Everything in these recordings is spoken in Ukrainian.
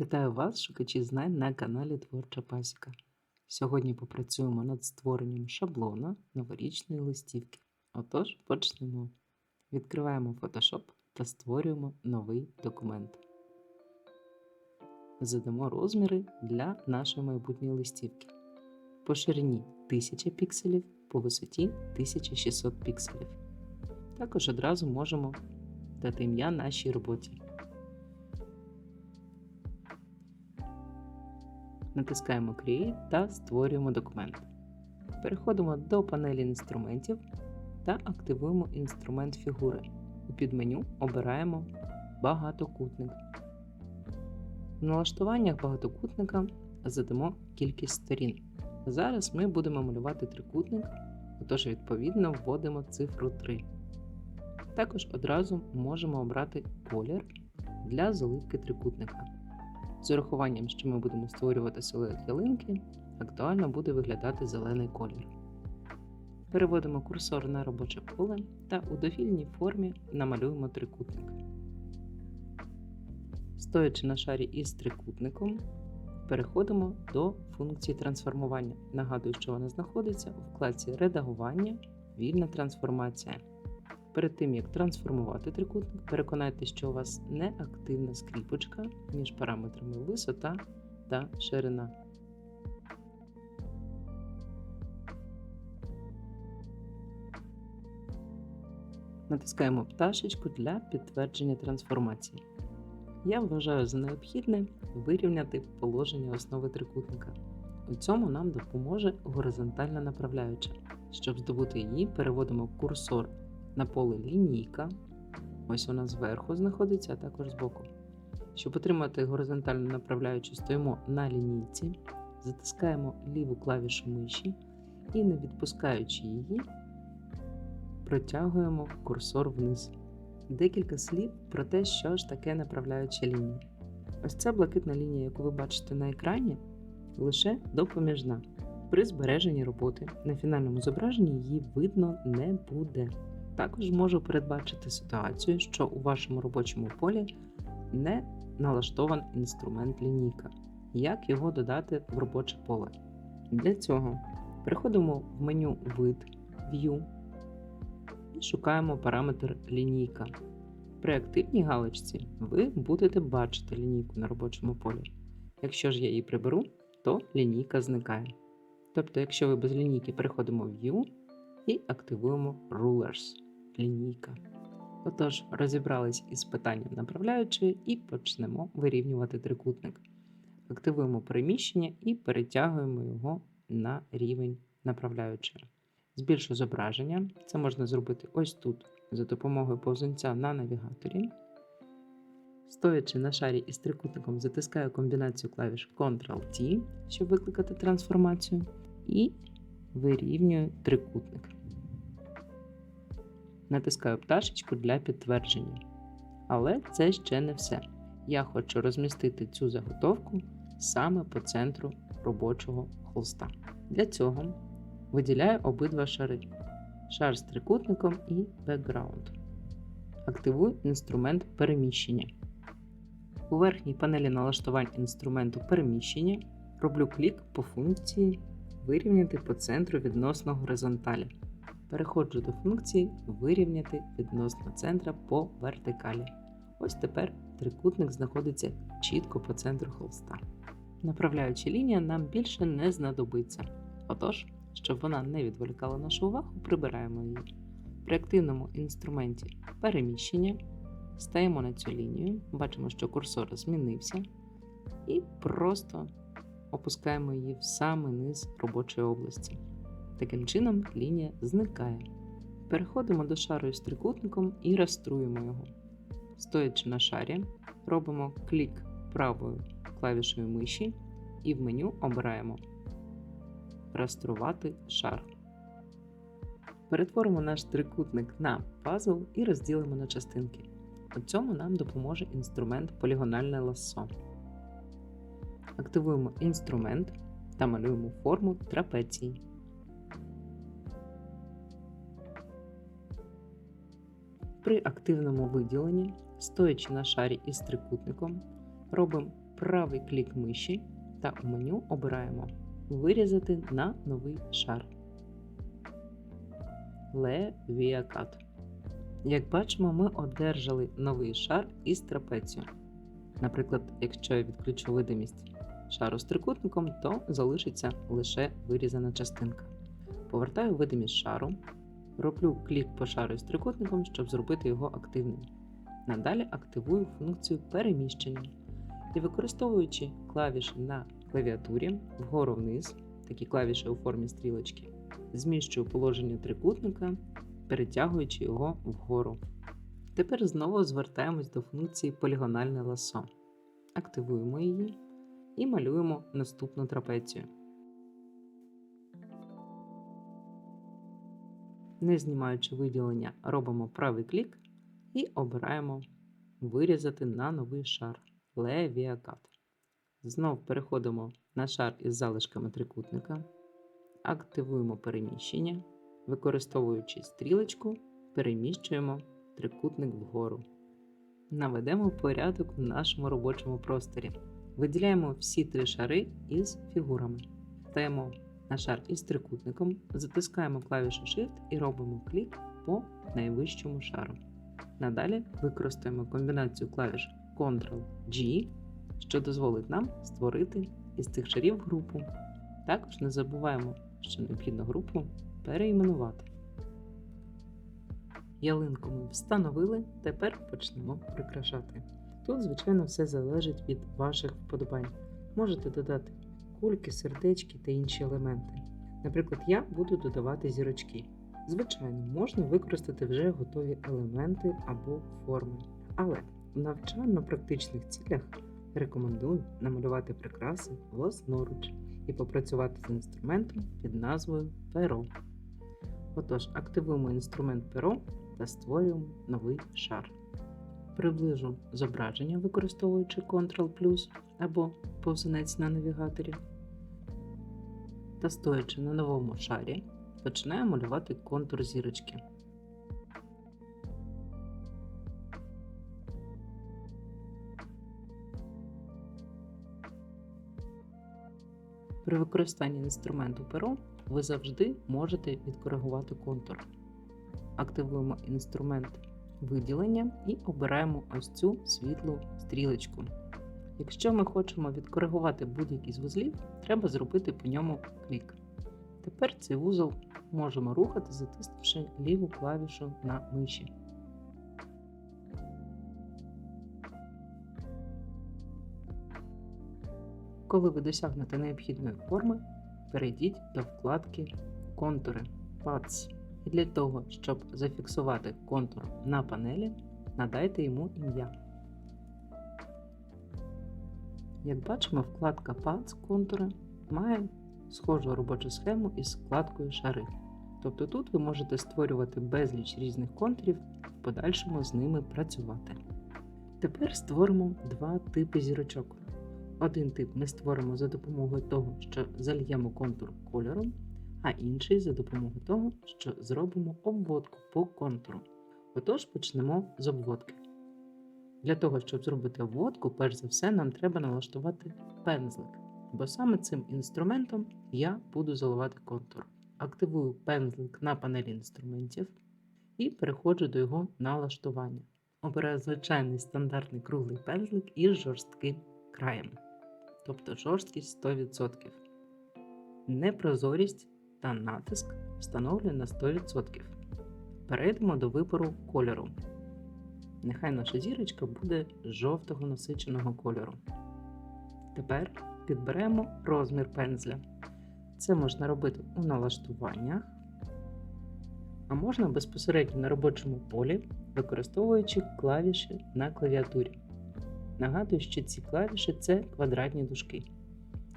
Вітаю вас, шукачі знань на каналі Творча Пасіка. Сьогодні попрацюємо над створенням шаблона новорічної листівки. Отож, почнемо. Відкриваємо Photoshop та створюємо новий документ. Задамо розміри для нашої майбутньої листівки. По ширині 1000 пікселів, по висоті 1600 пікселів. Також одразу можемо дати ім'я нашій роботі. Натискаємо Create та створюємо документ. Переходимо до панелі інструментів та активуємо інструмент фігури. У підменю обираємо багатокутник. В налаштуваннях багатокутника задамо кількість сторін. Зараз ми будемо малювати трикутник, отож, відповідно, вводимо цифру 3. Також одразу можемо обрати колір для заливки трикутника. З урахуванням, що ми будемо створювати силует ялинки, актуально буде виглядати зелений колір. Переводимо курсор на робоче поле та у довільній формі намалюємо трикутник. Стоячи на шарі із трикутником, переходимо до функції трансформування. Нагадую, що вона знаходиться у вкладці Редагування, Вільна трансформація. Перед тим, як трансформувати трикутник, переконайтеся, що у вас не активна скріпочка між параметрами висота та ширина. Натискаємо пташечку для підтвердження трансформації. Я вважаю за необхідне вирівняти положення основи трикутника. У цьому нам допоможе горизонтальна направляюча. Щоб здобути її, переводимо курсор на поле лінійка. Ось вона зверху знаходиться, а також збоку. Щоб отримати горизонтальну направляючу, стоїмо на лінійці, затискаємо ліву клавішу миші і, не відпускаючи її, протягуємо курсор вниз. Декілька слів про те, що ж таке направляюча лінія. Ось ця блакитна лінія, яку ви бачите на екрані, лише допоміжна. При збереженні роботи на фінальному зображенні її видно не буде. Також можу передбачити ситуацію, що у вашому робочому полі не налаштований інструмент лінійка. Як його додати в робоче поле? Для цього переходимо в меню Вид, View і шукаємо параметр лінійка. При активній галочці ви будете бачити лінійку на робочому полі. Якщо ж я її приберу, то лінійка зникає. Тобто, якщо ви без лінійки переходимо в View і активуємо Rulers лінійка. Отож, розібрались із питанням направляючої і почнемо вирівнювати трикутник. Активуємо переміщення і перетягуємо його на рівень направляючої. Збільшу зображення. Це можна зробити ось тут за допомогою повзунця на навігаторі. Стоячи на шарі із трикутником, затискаю комбінацію клавіш Ctrl-T, щоб викликати трансформацію, і вирівнюю трикутник. Натискаю пташечку для підтвердження. Але це ще не все. Я хочу розмістити цю заготовку саме по центру робочого холста. Для цього виділяю обидва шари: шар з трикутником і бекграунд. Активую інструмент переміщення. У верхній панелі налаштувань інструменту переміщення роблю клік по функції Вирівняти по центру відносно горизонталі. Переходжу до функції Вирівняти відносно центра по вертикалі. Ось тепер трикутник знаходиться чітко по центру холста. Направляюча лінія нам більше не знадобиться. Отож, щоб вона не відволікала нашу увагу, прибираємо її. При активному інструменті переміщення стаємо на цю лінію, бачимо, що курсор змінився, і просто опускаємо її в самий низ робочої області. Таким чином лінія зникає. Переходимо до шару з трикутником і раструємо його. Стоячи на шарі, робимо клік правою клавішою миші і в меню обираємо Раструвати шар. Перетворимо наш трикутник на пазл і розділимо на частинки. У цьому нам допоможе інструмент полігональне лассо. Активуємо інструмент та малюємо форму трапеції. При активному виділенні, стоячи на шарі із трикутником, робимо правий клік миші та у меню обираємо Вирізати на новий шар. Левіакат. Як бачимо, ми одержали новий шар із трапецію. Наприклад, якщо я відключу видимість шару з трикутником, то залишиться лише вирізана частинка. Повертаю видимість шару, роблю клік по шару з трикутником, щоб зробити його активним. Надалі активую функцію переміщення і використовуючи клавіші на клавіатурі вгору вниз, такі клавіші у формі стрілочки, зміщую положення трикутника, перетягуючи його вгору. Тепер знову звертаємось до функції полігональне ласо. Активуємо її і малюємо наступну трапецію. Не знімаючи виділення, робимо правий клік і обираємо Вирізати на новий шар левіакат. Знов переходимо на шар із залишками трикутника, активуємо переміщення, використовуючи стрілочку, переміщуємо трикутник вгору. Наведемо порядок в нашому робочому просторі. Виділяємо всі три шари із фігурами. Стаємо на шар із трикутником, затискаємо клавішу Shift і робимо клік по найвищому шару. Надалі використаємо комбінацію клавіш Ctrl-G, що дозволить нам створити із цих шарів групу. Також не забуваємо, що необхідно групу переіменувати. Ялинку ми встановили, тепер почнемо прикрашати. Тут, звичайно, все залежить від ваших вподобань. Можете додати кульки, сердечки та інші елементи. Наприклад, я буду додавати зірочки. Звичайно, можна використати вже готові елементи або форми. Але в навчально-практичних цілях рекомендую намалювати прикраси власноруч і попрацювати з інструментом під назвою перо. Отож, активуємо інструмент перо та створюємо новий шар. Приближу зображення, використовуючи Ctrl або повзунець на навігаторі. Та стоячи на новому шарі, починаю малювати контур зірочки. При використанні інструменту перо ви завжди можете відкоригувати контур. Активуємо інструмент виділення і обираємо ось цю світлу стрілочку. Якщо ми хочемо відкоригувати будь-який з вузлів, треба зробити по ньому клік. Тепер цей вузол можемо рухати, затиснувши ліву клавішу на миші. Коли ви досягнете необхідної форми, перейдіть до вкладки Контури Paths. І для того, щоб зафіксувати контур на панелі, надайте йому ім'я. Як бачимо, вкладка Paths контури має схожу робочу схему із вкладкою Шари. Тобто тут ви можете створювати безліч різних контурів і в подальшому з ними працювати. Тепер створимо два типи зірочок. Один тип ми створимо за допомогою того, що зальємо контур кольором, а інший за допомогою того, що зробимо обводку по контуру. Отож, почнемо з обводки. Для того, щоб зробити обводку, перш за все, нам треба налаштувати пензлик, бо саме цим інструментом я буду заливати контур. Активую пензлик на панелі інструментів і переходжу до його налаштування. Обираю звичайний стандартний круглий пензлик із жорстким краєм тобто жорсткість 100%. Непрозорість та натиск встановлюю на 100%. Перейдемо до вибору кольору. Нехай наша зірочка буде жовтого насиченого кольору. Тепер підберемо розмір пензля. Це можна робити у налаштуваннях, а можна безпосередньо на робочому полі, використовуючи клавіші на клавіатурі. Нагадую, що ці клавіші це квадратні дужки.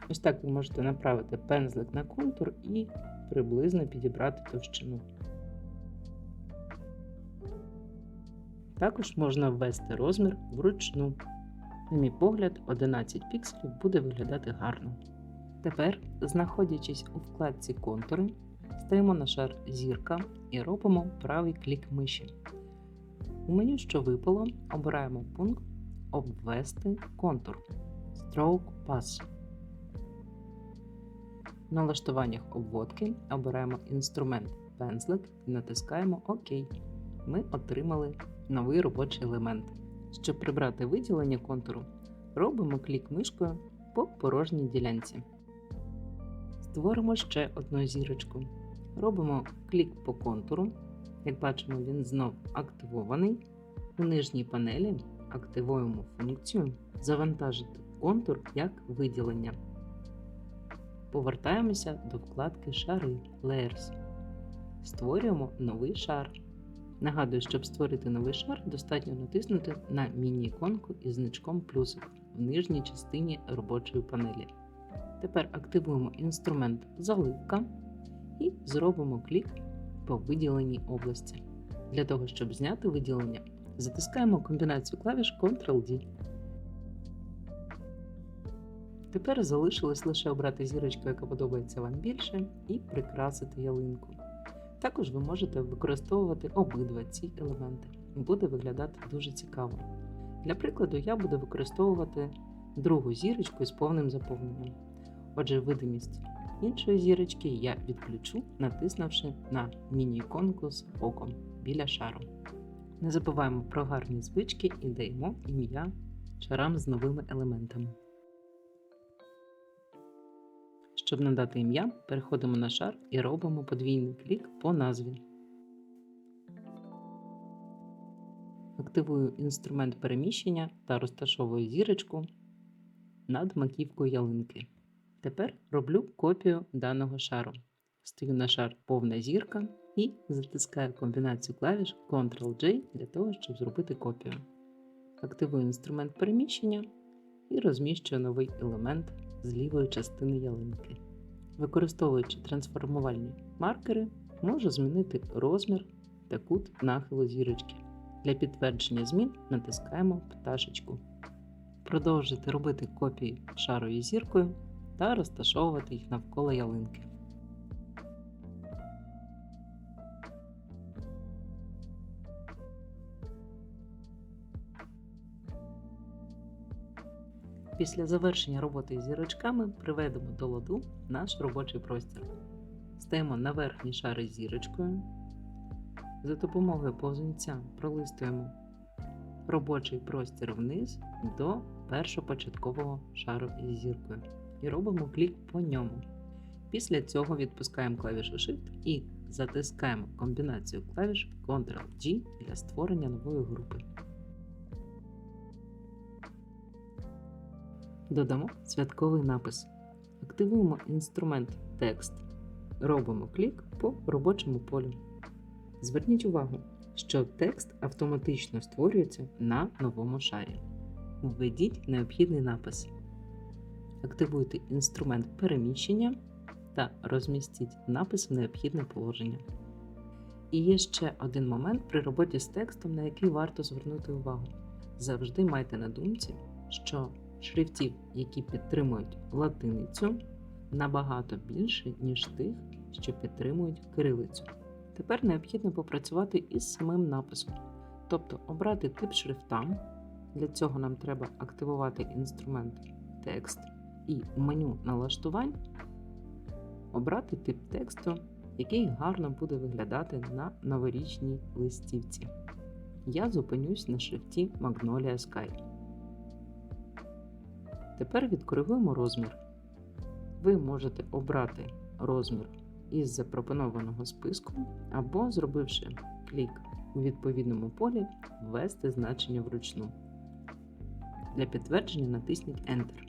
Ось так ви можете направити пензлик на контур і приблизно підібрати товщину. Також можна ввести розмір вручну. На мій погляд, 11 пікселів буде виглядати гарно. Тепер, знаходячись у вкладці контури, стаємо на шар зірка і робимо правий клік миші. У меню, що випало, обираємо пункт обвести контур. Stroke Pass. В налаштуваннях обводки обираємо інструмент пензлик і натискаємо ОК. Ми отримали новий робочий елемент. Щоб прибрати виділення контуру, робимо клік мишкою по порожній ділянці. Створимо ще одну зірочку. Робимо клік по контуру. Як бачимо, він знов активований. У нижній панелі активуємо функцію Завантажити контур як виділення. Повертаємося до вкладки Шари Layers. Створюємо новий шар. Нагадую, щоб створити новий шар, достатньо натиснути на міні-іконку із значком плюсик в нижній частині робочої панелі. Тепер активуємо інструмент Заливка і зробимо клік по виділеній області. Для того, щоб зняти виділення, затискаємо комбінацію клавіш Ctrl-D. Тепер залишилось лише обрати зірочку, яка подобається вам більше, і прикрасити ялинку. Також ви можете використовувати обидва ці елементи. Буде виглядати дуже цікаво. Для прикладу, я буду використовувати другу зірочку з повним заповненням. Отже, видимість іншої зірочки я відключу, натиснувши на міні-іконку з оком біля шару. Не забуваємо про гарні звички і даємо ім'я шарам з новими елементами. Щоб надати ім'я, переходимо на шар і робимо подвійний клік по назві. Активую інструмент переміщення та розташовую зірочку над маківкою ялинки. Тепер роблю копію даного шару. Стою на шар повна зірка і затискаю комбінацію клавіш Ctrl-J для того, щоб зробити копію. Активую інструмент переміщення і розміщую новий елемент з лівої частини ялинки. Використовуючи трансформувальні маркери, можу змінити розмір та кут нахилу зірочки. Для підтвердження змін натискаємо пташечку. Продовжуйте робити копії шарою зіркою та розташовувати їх навколо ялинки. Після завершення роботи з зірочками приведемо до ладу наш робочий простір. Стаємо на верхній шар із зірочкою. За допомогою повзунця пролистуємо робочий простір вниз до першопочаткового шару із зіркою і робимо клік по ньому. Після цього відпускаємо клавішу Shift і затискаємо комбінацію клавіш Ctrl-G для створення нової групи. Додамо святковий напис. Активуємо інструмент Текст. Робимо клік по робочому полю. Зверніть увагу, що текст автоматично створюється на новому шарі. Введіть необхідний напис. Активуйте інструмент переміщення та розмістіть напис в необхідне положення. І є ще один момент при роботі з текстом, на який варто звернути увагу. Завжди майте на думці, що шрифтів, які підтримують латиницю, набагато більше, ніж тих, що підтримують кирилицю. Тепер необхідно попрацювати із самим написом, тобто обрати тип шрифта. Для цього нам треба активувати інструмент текст і меню налаштувань обрати тип тексту, який гарно буде виглядати на новорічній листівці. Я зупинюсь на шрифті Magnolia Sky. Тепер відкоригуємо розмір. Ви можете обрати розмір із запропонованого списку, або, зробивши клік у відповідному полі, ввести значення вручну. Для підтвердження натисніть Enter.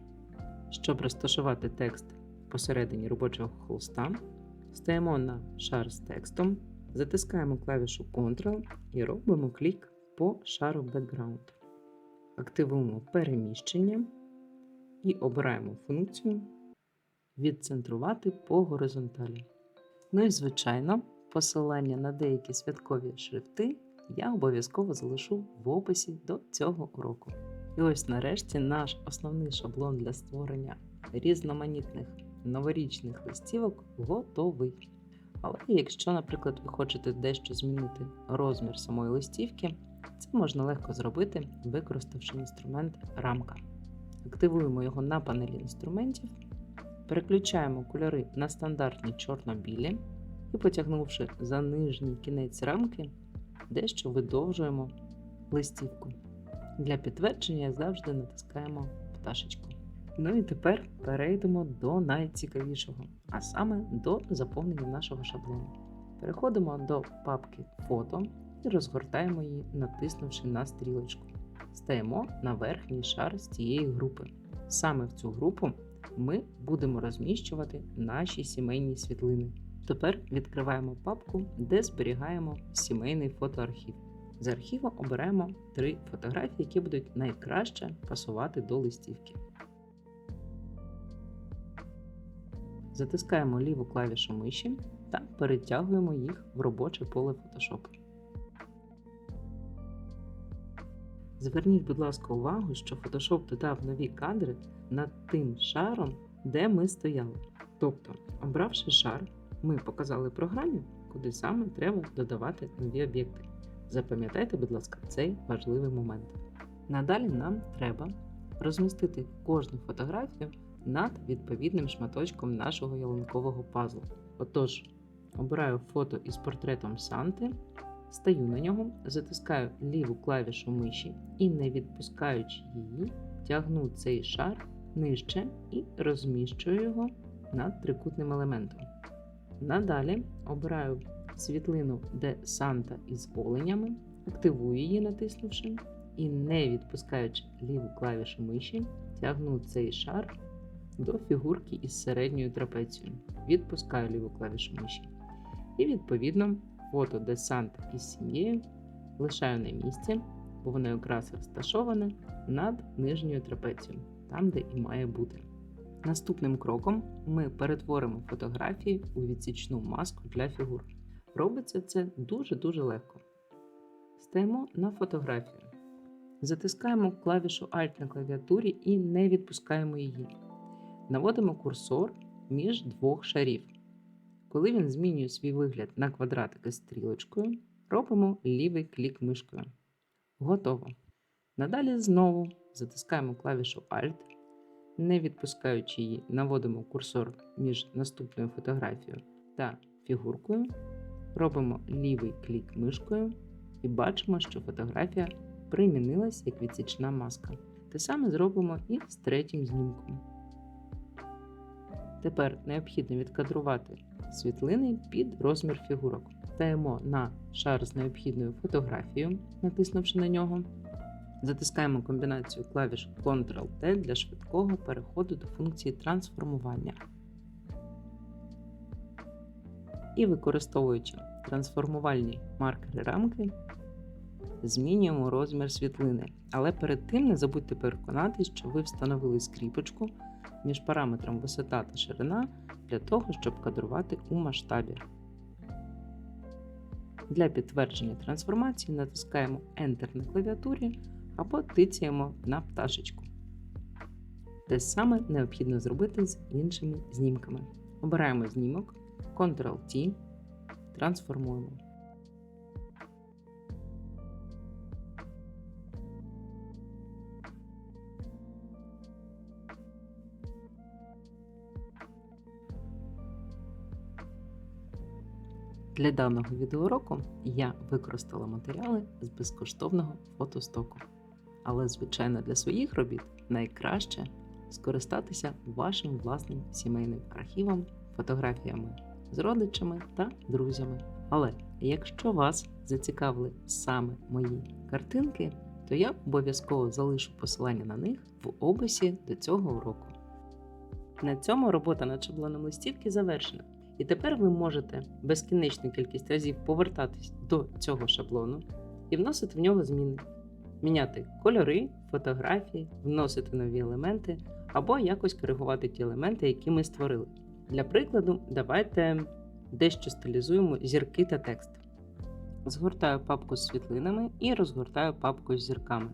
Щоб розташувати текст посередині робочого холста, стаємо на шар з текстом, затискаємо клавішу Ctrl і робимо клік по шару Background. Активуємо переміщення і обираємо функцію Відцентрувати по горизонталі. Ну і, звичайно, посилання на деякі святкові шрифти я обов'язково залишу в описі до цього уроку. І ось нарешті наш основний шаблон для створення різноманітних новорічних листівок готовий. Але якщо, наприклад, ви хочете дещо змінити розмір самої листівки, це можна легко зробити, використавши інструмент рамка. Активуємо його на панелі інструментів, переключаємо кольори на стандартні чорно-білі і, потягнувши за нижній кінець рамки, дещо видовжуємо листівку. Для підтвердження завжди натискаємо пташечку. Ну і тепер перейдемо до найцікавішого, а саме до заповнення нашого шаблону. Переходимо до папки Фото і розгортаємо її, натиснувши на стрілочку. Стаємо на верхній шар з цієї групи. Саме в цю групу ми будемо розміщувати наші сімейні світлини. Тепер відкриваємо папку, де зберігаємо сімейний фотоархів. З архіву обираємо три фотографії, які будуть найкраще пасувати до листівки. Затискаємо ліву клавішу миші та перетягуємо їх в робоче поле Photoshop. Зверніть, будь ласка, увагу, що Photoshop додав нові кадри над тим шаром, де ми стояли. Тобто, обравши шар, ми показали програмі, куди саме треба додавати нові об'єкти. Запам'ятайте, будь ласка, цей важливий момент. Надалі нам треба розмістити кожну фотографію над відповідним шматочком нашого ялинкового пазлу. Отож, обираю фото із портретом Санти, стаю на нього, затискаю ліву клавішу миші і, не відпускаючи її, тягну цей шар нижче і розміщую його над трикутним елементом. Надалі обираю світлину, де Санта із оленями, активую її, натиснувши, і не відпускаючи ліву клавішу миші, тягну цей шар до фігурки із середньою трапецією. Відпускаю ліву клавішу миші. І, відповідно, фото, де Санта із сім'єю лишаю на місці, бо воно якраз розташоване над нижньою трапецією, там, де і має бути. Наступним кроком ми перетворимо фотографії у відсічну маску для фігур. Робиться це дуже-дуже легко. Стаємо на фотографію. Затискаємо клавішу Alt на клавіатурі і не відпускаємо її. Наводимо курсор між двох шарів. Коли він змінює свій вигляд на квадратики стрілочкою, робимо лівий клік мишкою. Готово. Надалі знову затискаємо клавішу Alt, не відпускаючи її, наводимо курсор між наступною фотографією та фігуркою. Робимо лівий клік мишкою і бачимо, що фотографія примінилась як відсічна маска. Те саме зробимо і з третім знімком. Тепер необхідно відкадрувати світлини під розмір фігурок. Стаємо на шар з необхідною фотографією, натиснувши на нього. Затискаємо комбінацію клавіш Ctrl-T для швидкого переходу до функції трансформування. І використовуючи трансформувальні маркери рамки, змінюємо розмір світлини. Але перед тим не забудьте переконатись, що ви встановили скріпочку між параметром висота та ширина для того, щоб кадрувати у масштабі. Для підтвердження трансформації натискаємо Enter на клавіатурі або тицяємо на пташечку. Те саме необхідно зробити з іншими знімками. Обираємо знімок, Ctrl-T, трансформуємо. Для даного відеоуроку я використала матеріали з безкоштовного фотостоку. Але, звичайно, для своїх робіт найкраще скористатися вашим власним сімейним архівом, фотографіями з родичами та друзями. Але якщо вас зацікавили саме мої картинки, то я обов'язково залишу посилання на них в описі до цього уроку. На цьому робота над шаблоном листівки завершена. І тепер ви можете безкінечну кількість разів повертатись до цього шаблону і вносити в нього зміни, міняти кольори, фотографії, вносити нові елементи або якось коригувати ті елементи, які ми створили. Для прикладу, давайте дещо стилізуємо зірки та текст. Згортаю папку з світлинами і розгортаю папку з зірками.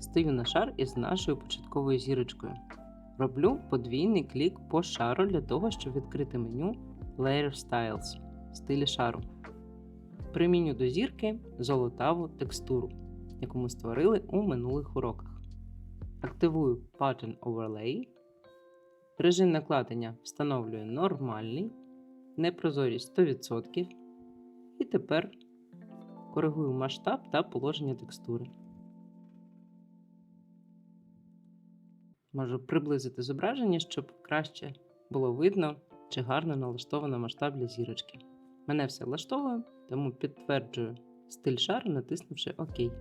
Стою на шар із нашою початковою зірочкою. Роблю подвійний клік по шару для того, щоб відкрити меню Layer Styles в стилі шару. Приміню до зірки золотаву текстуру, яку ми створили у минулих уроках. активую Pattern Overlay. Режим накладення встановлюю нормальний, непрозорість 100%. І тепер коригую масштаб та положення текстури. Можу приблизити зображення, щоб краще було видно, чи гарно налаштовано масштаб для зірочки. Мене все влаштовує, тому підтверджую стиль шару, натиснувши ОК.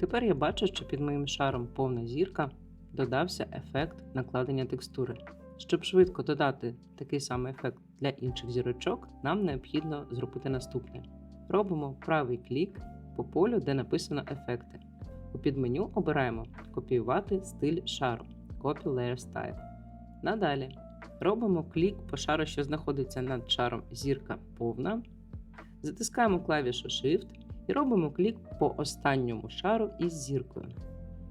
Тепер я бачу, що під моїм шаром повна зірка додався ефект накладення текстури. Щоб швидко додати такий самий ефект для інших зірочок, нам необхідно зробити наступне: робимо правий клік по полю, де написано ефекти. У підменю обираємо Копіювати стиль шару Copy Layer Style. Надалі робимо клік по шару, що знаходиться над шаром зірка повна. Затискаємо клавішу Shift і робимо клік по останньому шару із зіркою.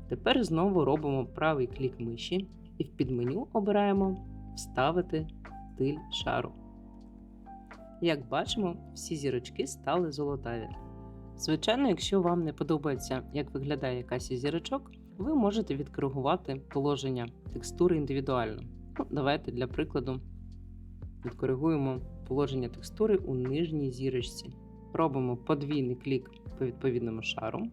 Тепер знову робимо правий клік миші і в підменю обираємо Вставити стиль шару. Як бачимо, всі зірочки стали золотаві. Звичайно, якщо вам не подобається, як виглядає якась із зірочок, ви можете відкоригувати положення текстури індивідуально. Ну, давайте для прикладу відкоригуємо положення текстури у нижній зірочці. Робимо подвійний клік по відповідному шару.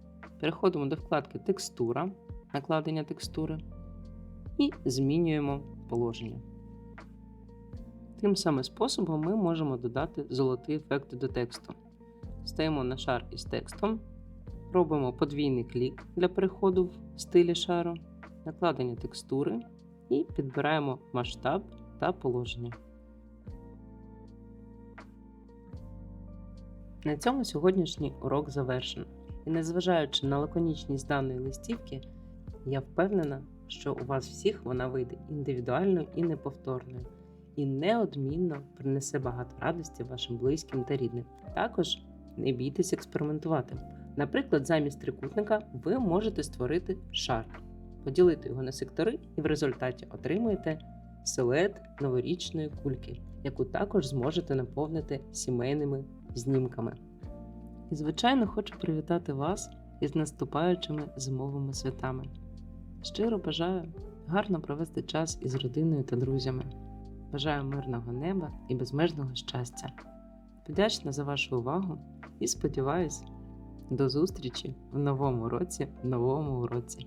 Переходимо до вкладки Текстура, накладення текстури і змінюємо положення. Тим самим способом ми можемо додати золоті ефекти до тексту. Стаємо на шар із текстом, робимо подвійний клік для переходу в стилі шару, накладення текстури і підбираємо масштаб та положення. На цьому сьогоднішній урок завершено. І незважаючи на лаконічність даної листівки, я впевнена, що у вас всіх вона вийде індивідуальною і неповторною, і неодмінно принесе багато радості вашим близьким та рідним. Також не бійтесь експериментувати. Наприклад, замість трикутника ви можете створити шар, поділити його на сектори, і в результаті отримуєте силует новорічної кульки, яку також зможете наповнити сімейними знімками. І, звичайно, хочу привітати вас із наступаючими зимовими святами. Щиро бажаю гарно провести час із родиною та друзями. Бажаю мирного неба і безмежного щастя. Вдячна за вашу увагу і сподіваюсь, до зустрічі в новому році, в новому уроці.